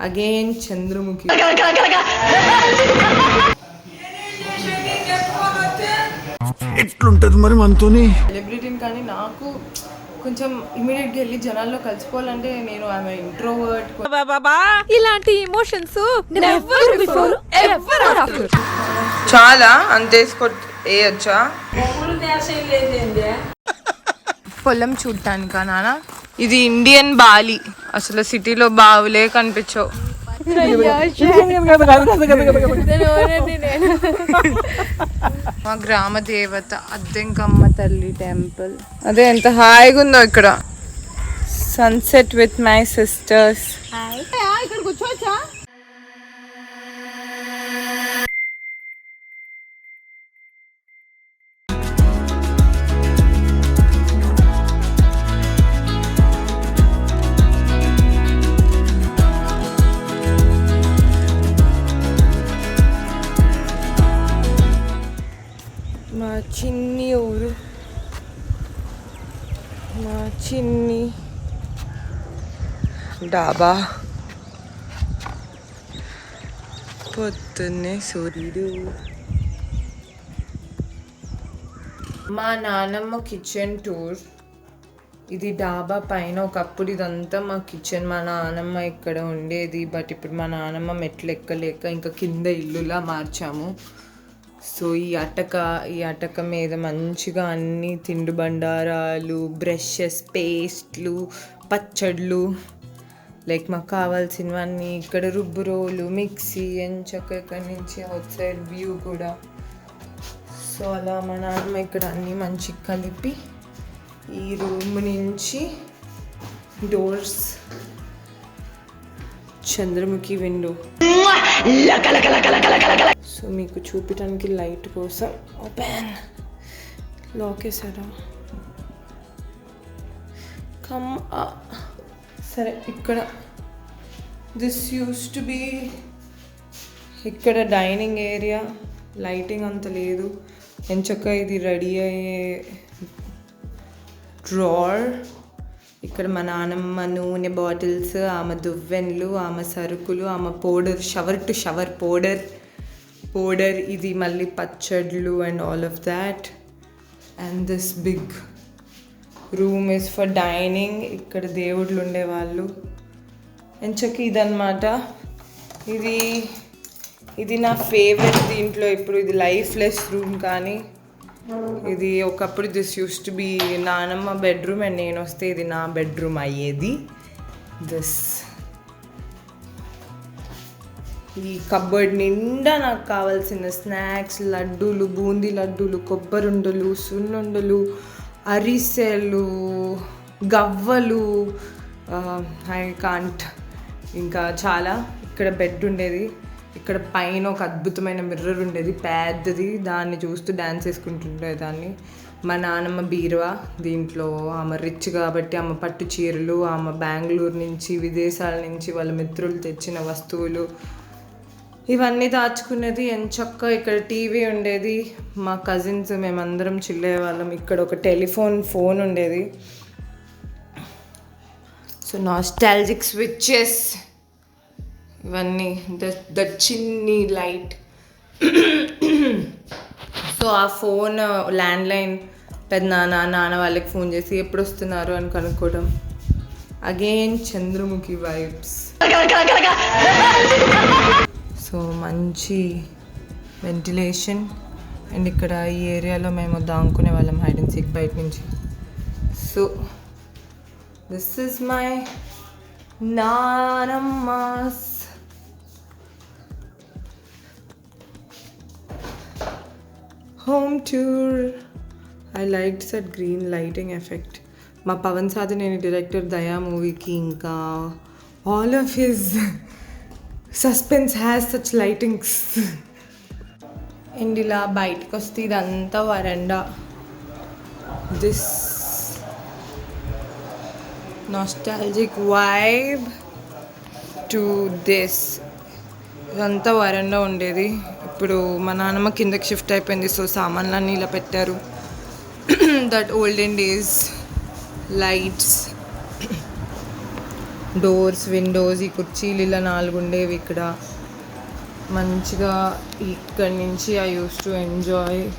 Again Chandramukhi ఎట్లుంటది మరి మనతోని? సెలబ్రిటీని కానీ నాకు కొంచెం ఇమీడియట్గా వెళ్ళి జనాల్లో కలిసిపోవాలంటే నేను ఆమె ఇంట్రోవర్ట్ ఇలాంటి emotions never before ever after చాలా అంతేసుకో వేయచ్చా? పొలం చూడటానికా నాన్న ఇది ఇండియన్ బాలి. అసలు సిటీలో బావులే కనిపించవు. మా గ్రామ దేవత అద్దెంకమ్మ తల్లి టెంపుల్. అదే ఎంత హాయిగా ఉందో ఇక్కడ సన్సెట్ విత్ మై సిస్టర్స్ ఇక్కడ కూర్చోవచ్చా చిన్ని ఊరు. మా చిన్ని. డాబా. పొద్దున్నే సూర్యుడు. మా నానమ్మ కిచెన్ టూర్. ఇది డాబా పైన ఒకప్పుడు ఇదంతా మా కిచెన్. మా నానమ్మ ఇక్కడ ఉండేది. బట్ ఇప్పుడు మా నానమ్మ మెట్లు ఎక్కలేక ఇంకా కింద ఇల్లులా మార్చాము. సో ఈ అటక ఈ అటక మీద మంచిగా అన్ని తిండి బండారాలు బ్రషెస్ పేస్ట్లు పచ్చళ్ళు లైక్ మాకు కావాల్సినవన్నీ ఇక్కడ రుబ్బు రోలు మిక్సీ ఎంచక్క ఇక్కడ నుంచి అవుట్ సైడ్ వ్యూ కూడా సో అలా మా నాన్నమ్మ ఇక్కడ అన్నీ మంచిగా కలిపి ఈ రూమ్ నుంచి డోర్స్ చంద్రముఖి విండో సో మీకు చూపించడానికి లైట్ కోసం ఓపెన్. లాక్ వేసారా కమ్ సరే ఇక్కడ. దిస్ యూస్ టు బీ ఇక్కడ డైనింగ్ ఏరియా. లైటింగ్ అంత లేదు. ఎంచక్క ఇది రెడీ అయ్యే డ్రార్. ఇక్కడ మా నానమ్మ నూనె బాటిల్స్ ఆమె దువ్వెన్లు ఆమె సరుకులు ఆమె powder shower to shower powder. Powder ఇది మళ్ళీ పచ్చడ్లు and all of that and this big room is for dining ఇక్కడ దేవుళ్ళు ఉండేవాళ్ళు. ఎంచకి ఇదనమాట ఇది ఇది నా ఫేవరెట్ దీంట్లో. ఇప్పుడు ఇది లైఫ్లెస్ రూమ్ కానీ ఇది ఒకప్పుడు దిస్ యూస్ టు బి నానమ్మ బెడ్రూమ్ అండ్ నేను వస్తే ఇది నా బెడ్రూమ్ అయ్యేది. దిస్ ఈ కబ్బర్డ్ నిండా నాకు కావాల్సిన స్నాక్స్ లడ్డూలు బూందీ లడ్డూలు కొబ్బరుండలు సున్నుండలు అరిసెలు గవ్వలు ఐ కాంట్. ఇంకా చాలా. ఇక్కడ బెడ్ ఉండేది. ఇక్కడ పైన ఒక అద్భుతమైన మిర్రర్ ఉండేది. పెద్దది. దాన్ని చూస్తూ డ్యాన్స్ వేసుకుంటుండే దాన్ని మా నాన్నమ్మ బీరువా. దీంట్లో ఆమె రిచ్ కాబట్టి ఆమె పట్టు చీరలు ఆమె బెంగళూరు నుంచి విదేశాల నుంచి వాళ్ళ మిత్రులు తెచ్చిన వస్తువులు ఇవన్నీ దాచుకునేది ఎంచక్క ఇక్కడ టీవీ ఉండేది. మా కజిన్స్ మేమందరం చిల్లే వాళ్ళం ఇక్కడ ఒక టెలిఫోన్ ఫోన్ ఉండేది. సో నాస్టాలజిక్ స్విచ్చెస్ ఇవన్నీ ద ద చిన్ని లైట్. సో ఆ ఫోన్ ల్యాండ్లైన్. పెద్ద నాన్న నాన్న వాళ్ళకి ఫోన్ చేసి ఎప్పుడు వస్తున్నారు అని కనుక్కోవడం. అగైన్ చంద్రముఖి వైబ్స్ సో మంచి వెంటిలేషన్ అండ్ ఇక్కడ ఈ ఏరియాలో మేము దాంకునే వాళ్ళం హైడ్ అండ్ సీక్ బయట నుంచి. So this is my నానమ్మాస్ home tour I like that green lighting effect మా పవన్ సాధనేని డైరెక్టర్ దయా మూవీకి ఇంకా all of his suspense has such lightings and ఇలా బయటకు వస్తే ఇదంతా వరండా. This nostalgic vibe to this ఇదంతా వరండా ఉండేది. ఇప్పుడు మా నాన్నమ్మ కిందకి షిఫ్ట్ అయిపోయింది సో సామాన్లన్నీ ఇలా పెట్టారు. That olden days lights doors windows ఈ కుర్చీలు ఇలా నాలుగు ఉండేవి ఇక్కడ. మంచిగా ఇక్కడి నుంచి I use to enjoy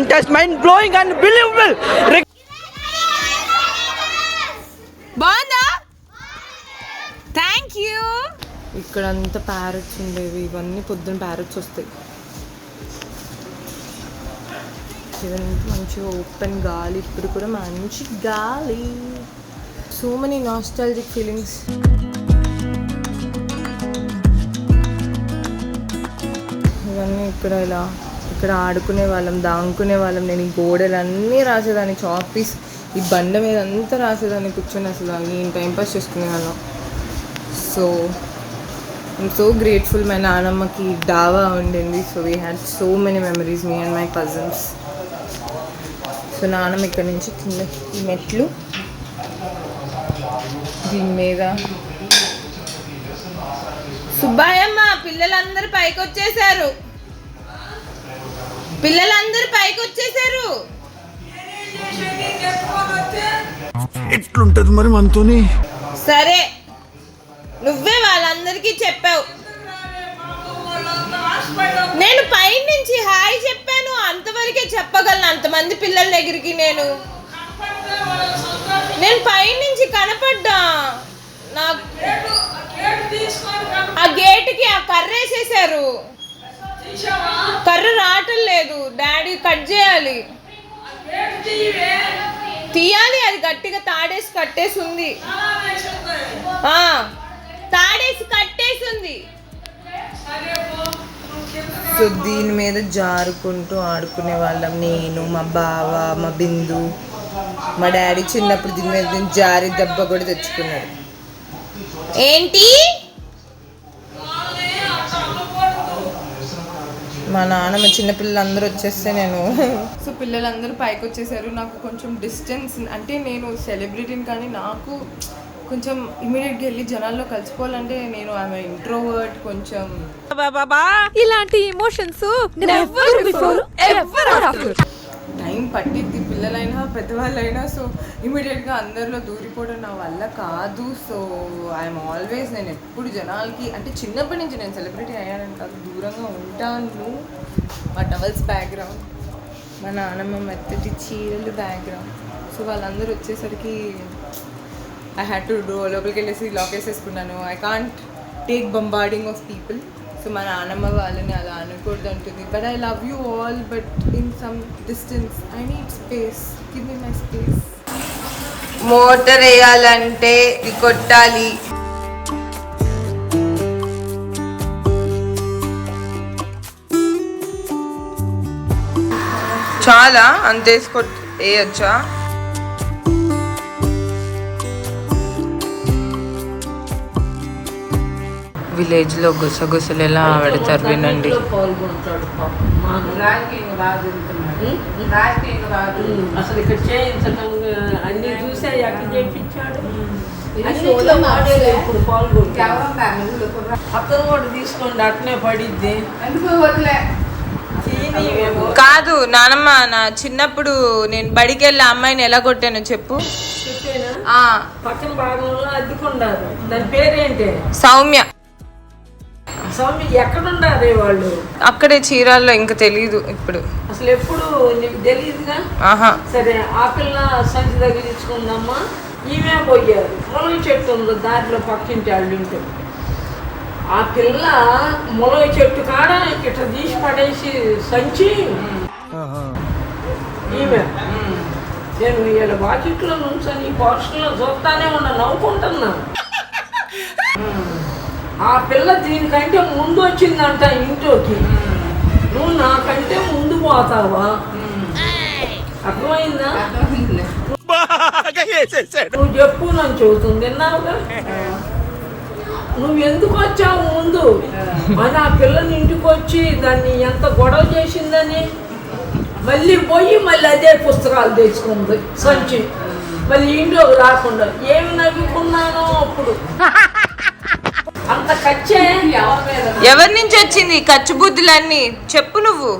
contest mind blowing unbelievable బాగుందా? థ్యాంక్ యూ ఇక్కడ అంతా ప్యారెట్స్ ఉండేవి. ఇవన్నీ పొద్దున్న ప్యారెట్స్ వస్తాయి. ఇదంతా మంచిగా ఓపెన్ గాలి. ఇప్పుడు కూడా మంచి గాలి. సో మెనీ నాస్టాలజిక్ ఫీలింగ్స్ ఇవన్నీ ఇక్కడ ఇలా ఇక్కడ ఆడుకునే వాళ్ళం దాంకునే వాళ్ళం. నేను ఈ గోడలన్నీ రాసేదాన్ని చాపీస్ ఈ బండ మీద అంతా రాసేదాన్ని కూర్చొని అసలు. నేను టైంపాస్ చేసుకునేవాళ్ళం సో ఐమ్ సో గ్రేట్ఫుల్ మా నానమ్మకి డావా ఉండింది. So we had so many memories me and my cousins so నానమ్మ ఇక్కడ నుంచి కింద ఈ మెట్లు దీని మీద. సుబ్బాయమ్మ పిల్లలందరూ పైకి వచ్చేసారు పిల్లలందరూ పైకి వచ్చేసారు. ఎట్లుంటది మరి మనతోని? సరే నువ్వే వాళ్ళందరికీ చెప్పావు. నేను పైనుంచి హాయ్ చెప్పాను అంతవరకే చెప్పగలను అంతమంది పిల్లల దగ్గరికి నేను. నేను పైనుంచి కనపడ్డా. నా ఆ గేటుకి ఆ కర్ర వేసేసారు కర్ర రావటం లేదు. డాడీ కట్ చేయాలి. తీయాలి అది గట్టిగా తాడేసి కట్టేసి ఉంది తాడేసి కట్టేసి ఉంది సో దీని మీద జారుకుంటూ ఆడుకునే వాళ్ళం. నేను మా బావ మా బిందు మా డాడీ చిన్నప్పుడు దీని మీద జారి దెబ్బ కూడా తెచ్చుకున్నాడు. ఏంటి? మా నాన్నమ్మ చిన్నపిల్లలందరూ వచ్చేస్తే నేను సో పిల్లలందరూ పైకి వచ్చేసారు. నాకు కొంచెం డిస్టెన్స్ అంటే నేను సెలబ్రిటీని కానీ నాకు కొంచెం ఇమీడియట్గా వెళ్ళి జనాల్లో కలిసిపోవాలంటే నేను ఆమె ఇంట్రోవర్ట్ కొంచెం ఇలాంటి emotions never before ever after time పట్టిద్ది పిల్లలైనా పెద్దవాళ్ళైనా సో ఇమీడియట్గా అందరిలో దూరిపోవడం నా వల్ల కాదు. సో ఐఎమ్ ఆల్వేస్ నేను ఎప్పుడు జనాలకి అంటే చిన్నప్పటి నుంచి నేను సెలబ్రిటీ అయ్యానని కాదు దూరంగా ఉంటాను. మా టవల్స్ బ్యాక్గ్రౌండ్ మా నాన్నమ్మ మెత్తటి చీరలు బ్యాక్గ్రౌండ్ సో వాళ్ళందరూ వచ్చేసరికి ఐ హ్యాడ్ టు డో లోపలికి వెళ్ళేసి లాక్ వేసేసుకున్నాను. I can't take bombarding of people so మా నాన్నమ్మ వాళ్ళని అలా అనకూడదు ఉంటుంది but I love you all but in some distance I need space give me my space motor వేయాలంటే ఇది కొట్టాలి. చాలా అంతేసి కొట్ వేయచ్చా? విలేజ్లో గుసగుసలు ఎలా పెడతారు వినండి. అసలు ఇక్కడ చేయించడం అన్ని చూసా ఎక్కడ చేయించాడు ఇప్పుడు పాల్గొంటాడు అతను కూడా తీసుకోండి అట్నే పడిద్ది. కాదు నానమ్మ నా చిన్నప్పుడు నేను బడికి వెళ్ళి అమ్మాయిని ఎలా కొట్టానో చెప్పు. పక్కన భాగంలో అద్దుకున్నారు దాని పేరేంటి? సౌమ్య. స్వామి ఎక్కడున్నారే వాళ్ళు? అక్కడే చీరాల్లో ఇంకా తెలియదు ఇప్పుడు. అసలు ఎప్పుడు నీకు తెలియదుగా ఆహా. సరే ఆ పిల్ల సంచి దగ్గర తీసుకుందమ్మా ఈమె పోయారు. మునగ చెట్టు ఉంది దారిలో పక్కింటి వాళ్ళు ఇంటి ఆ పిల్ల ములగ చెట్టు కాడ ఇట్లా తీసి పడేసి సంచి. ఈమె. నేను వీళ్ళ వాకిట్లో నుంచొని పోర్షన్లో చూస్తానే ఉన్నా నవ్వుకుంటున్నా. ఆ పిల్ల దీనికంటే ముందు వచ్చిందంట ఇంట్లోకి. నువ్వు నాకంటే ముందు పోతావా? అర్థమైందా? నువ్వు చెప్పు నన్ను చెబుతుంది విన్నావుగా? నువ్వు ఎందుకు వచ్చావు ముందు? అని ఆ పిల్లని ఇంటికి వచ్చి దాన్ని ఎంత గొడవ చేసిందని? మళ్ళీ పోయి మళ్ళీ అదే పుస్తకాలు తెచ్చుకుంది సంచి. మళ్ళీ ఇంట్లోకి రాకుండా ఏమి నవ్వుకున్నానో అప్పుడు. ఎవరి నుంచి వచ్చింది ఖర్చు బుద్ధులన్నీ? చెప్పు నువ్వు.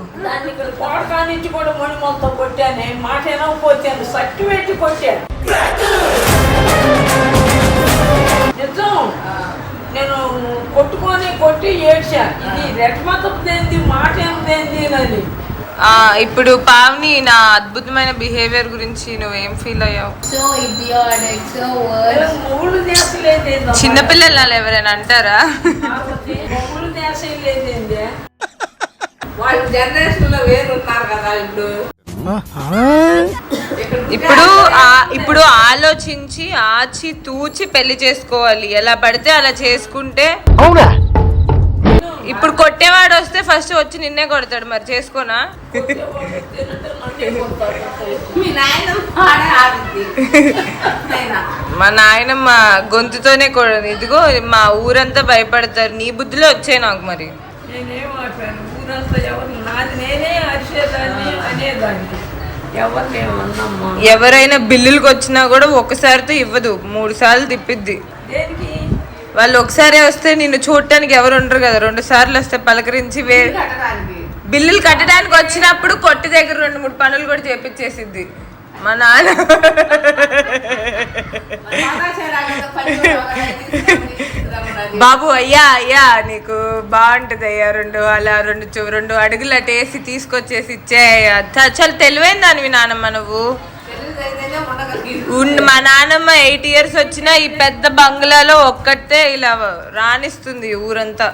నేను కొట్టుకొని కొట్టి ఏడ్చా ఇది రెట్మతదేంది మాట ఏంది అని. ఇప్పుడు పావని నా అద్భుతమైన బిహేవియర్ గురించి నువ్వేం ఫీల్ అయ్యావు? చిన్నపిల్లలు అలా ఎవరైనా అంటారా? ఇప్పుడు. ఇప్పుడు ఆ- ఇప్పుడు ఆలోచించి ఆచి తూచి పెళ్ళి చేసుకోవాలి. ఎలా పడితే అలా చేసుకుంటే ఇప్పుడు కొట్టేవాడు వస్తే ఫస్ట్ వచ్చి నిన్నే కొడతాడు మరి చేసుకోనా? మీ నాయనమ్మ గొంతుతోనే కొడదు. ఇదిగో మా ఊరంతా భయపడతారు. నీ బుద్ధిలో వచ్చాయి నాకు మరి. ఎవరిని బిల్లులకు వచ్చినా కూడా ఒకసారితో ఇవ్వదు. మూడు సార్లు తిప్పిద్ది. దేనికి? వాళ్ళు ఒకసారి వస్తే నిన్ను చూడటానికి ఎవరు ఉండరు కదా. రెండు సార్లు వస్తే పలకరించి వే బిల్లులు కట్టడానికి వచ్చినప్పుడు కొట్టి దగ్గర రెండు మూడు పనులు కూడా చేపించేసిద్ది మా నాన్న. బాబు అయ్యా అయ్యా నీకు బాగుంటది అయ్యా రెండు అలా రెండు చు- రెండు అడుగులు అటు వేసి తీసుకొచ్చేసి ఇచ్చే చాలా తెలివైన దానివి నానమ్మ నువ్వు. మా నానమ్మ ఎయిట్ ఇయర్స్ వచ్చినా ఈ పెద్ద బంగ్లాలో ఒక్కటే ఇలా రాణిస్తుంది ఊరంతా.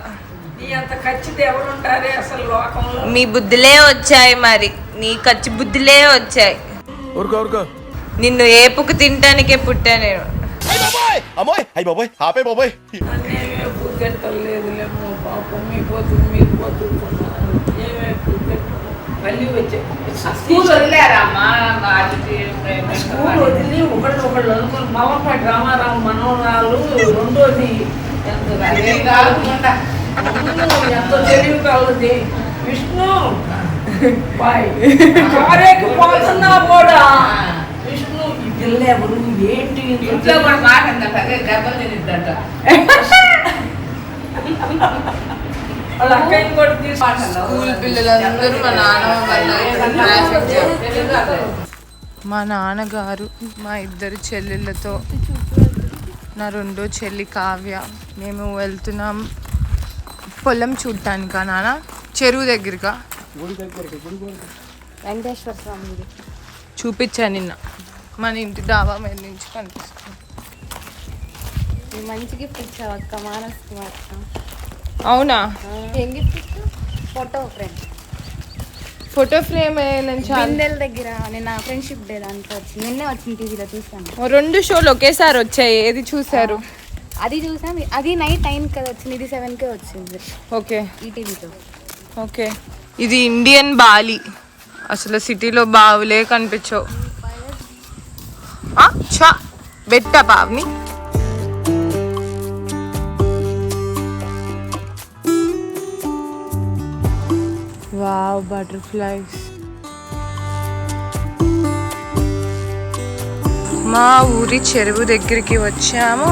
మీ బుద్ధులే వచ్చాయి మరి నీ ఖర్చు బుద్ధులే వచ్చాయి. నిన్ను ఏపుకు తినటానికే పుట్టా నేను. మళ్ళీ వచ్చే స్కూల్ వదిలేరా అమ్మా? వాటికి స్కూల్ వదిలి ఒకళ్ళు ఒకళ్ళు అనుకుని మల్లపాటి రామారావు మనవరాలు రెండోది ఎంత తెలివి కలది విష్ణు. కారేకి పోతున్నా కూడా. విష్ణు ఈ పిల్ల ఎవరు? ఏంటి? ఇంట్లో కూడా మాట అదే దెబ్బలు తినిద్దట వాళ్ళ అక్కయ్యని కూడా తీసుకు స్కూల్ పిల్లలందరూ మా జామ్. మా నాన్నగారు మా ఇద్దరు చెల్లెళ్ళతో నా రెండో చెల్లి కావ్య. మేము వెళ్తున్నాం పొలం చూడటానికా నాన్న? చెరువు దగ్గరగా వెంకటేశ్వర స్వామి ఇది. చూపించా నిన్న. మన ఇంటి డాబా మీద నుంచి కనిపిస్తుంది. మంచి గిఫ్ట్ ఇచ్చావు అక్క మానస్కి మాత్రం అవునా? ఏం gift photo frame. Photo frame నేను చాలా దగ్గర నేను ఫ్రెండ్షిప్ డే దాంట్లో వచ్చింది. నిన్నే వచ్చింది టీవీలో చూసాను రెండు షోలు ఒకేసారి వచ్చాయి. ఏది చూసారు అది చూసాం. అది నైట్ నైన్ కదా వచ్చింది. ఇది సెవెన్కే వచ్చింది. ఓకే. ఈ టీవీతో. ఓకే. ఇది ఇండియన్ బాలి. అసలు సిటీలో బావులే కనిపించవు. బెట్ట బావ్ని వావ్ బటర్ఫ్లైస్ మా ఊరి చెరువు దగ్గరికి వచ్చాము.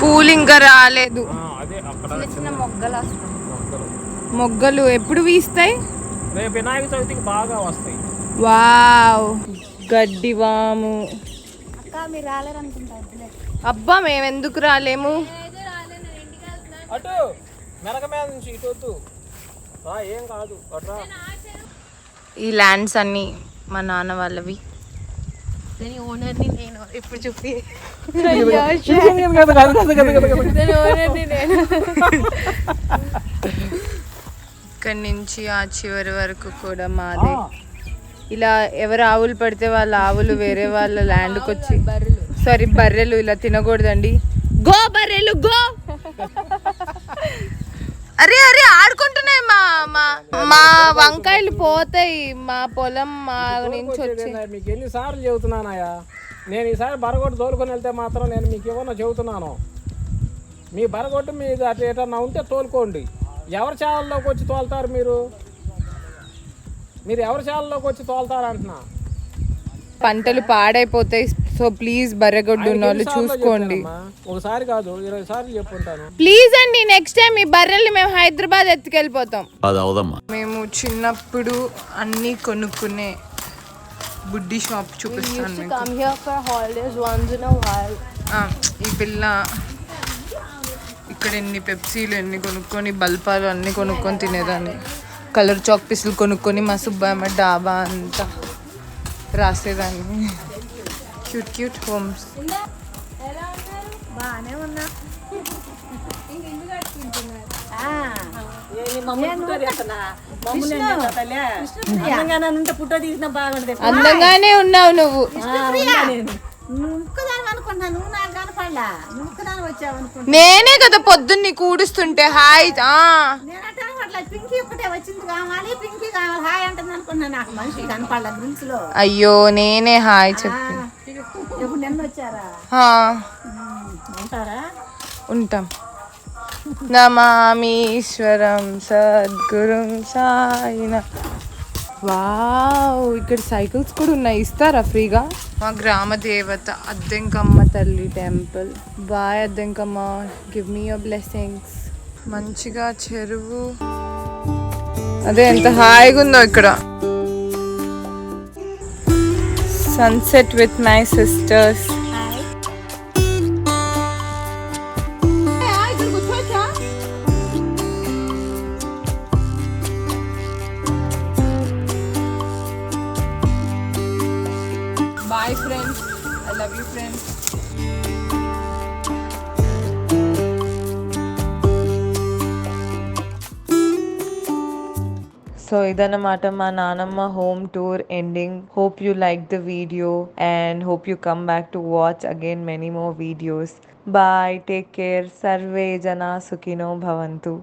పూలు ఇంకా రాలేదు. చిన్న చిన్న మొగ్గలు వస్తాయి మొగ్గలు ఎప్పుడు వీస్తాయి? రేపు వినాయక చవితికి బాగా వస్తాయి. వావ్ గడ్డి వాము. మీరు. అబ్బా మేము ఎందుకు రాలేము? అటు మెరక మీద నుంచి ఇటు వద్దు. ఏం కాదు అట్రా ఈ ల్యాండ్స్ అన్నీ మా నాన్న వాళ్ళవి. దాని ఓనర్ని నేను ఇప్పుడు చూపి. ఇక్కడి నుంచి ఆ చివరి వరకు కూడా మాదే. ఇలా ఎవరు ఆవులు పడితే వాళ్ళ ఆవులు వేరే వాళ్ళ ల్యాండ్కి వచ్చి సారీ బర్రెలు ఇలా తినకూడదండి. గో బర్రెలు గో! అరే అరే ఆడుకుంటున్నాయి మా మా మా వంకాయలు పోతాయి. మా పొలం మా నుంచి వచ్చి మీకు ఎన్నిసార్లు చెబుతున్నానయ్యా? నేను ఈసారి బరగొట్టు తోలుకొని వెళ్తే మాత్రం నేను మీకు ఏమన్నా చెబుతున్నాను. మీ బరగొట్టు మీద అట్లా ఏటన్నా ఉంటే తోలుకోండి. ఎవరి చాలలోకి వచ్చి తోలుతారు మీరు? మీరు ఎవరి చాలలోకి వచ్చి తోలుతారు అంటున్నా? పంటలు పాడైపోతాయి సో ప్లీజ్ బర్రెగొడ్డు ఉన్న వాళ్ళు చూసుకోండి? ఒకసారి కాదు ఇరవై సార్లు చెప్పుంటాను. ప్లీజ్ అండి నెక్స్ట్ టైం ఈ బర్రెల్ని మేము హైదరాబాద్ ఎత్తుకెళ్ళిపోతాం. అది అవదమ్మా. మేము చిన్నప్పుడు అన్నీ కొనుక్కునే బుడ్డి షాప్ చూపిస్తాను మీకు. Come here for holidays once in a while ah, ఈ పిల్ల ఇక్కడ ఎన్ని పెప్సీలు ఎన్ని కొనుక్కొని బల్పాలు అన్ని కొనుక్కొని తినేదాన్ని. కలర్ చాక్ పీసులు కొనుక్కొని మా సుబ్బమ్మ డాబా అంతా రాసేదాన్ని. Cute cute homes. అందంగానే ఉన్నావు నువ్వు. నేనే కదా పొద్దున్న నీకు ఊడుస్తుంటే హాయ్ ఆ. పింకీ ఒకటే వచ్చింది కావాలి పింకీ కావాలి హాయ్ అంటుంది అనుకున్నా. నాకు మనిషి కనపడలే గ్రిల్స్లో అయ్యో నేనే హాయ్ చెప్పి. ఎప్పుడు నిన్న వచ్చారా? ఆ, ఉంటారా? ఉంటాం. నమామీశ్వరం సద్గురుం సాయిన. వావ్ ఇక్కడ సైకిల్స్ కూడా ఉన్నాయి. ఇస్తారా ఫ్రీగా? మా గ్రామ దేవత అద్దెంకమ్మ. తల్లి temple. Bye Addenkamma give me your blessings. మంచిగా చెరువు. అదే ఎంత హాయిగా ఉందో ఇక్కడ. Sunset with my sisters bye friends I love you friends so ఇదన్నమాట మా నానమ్మ home tour ending hope you like the video and hope you come back to watch again many more videos bye take care survey జనా సుఖినో భవంతు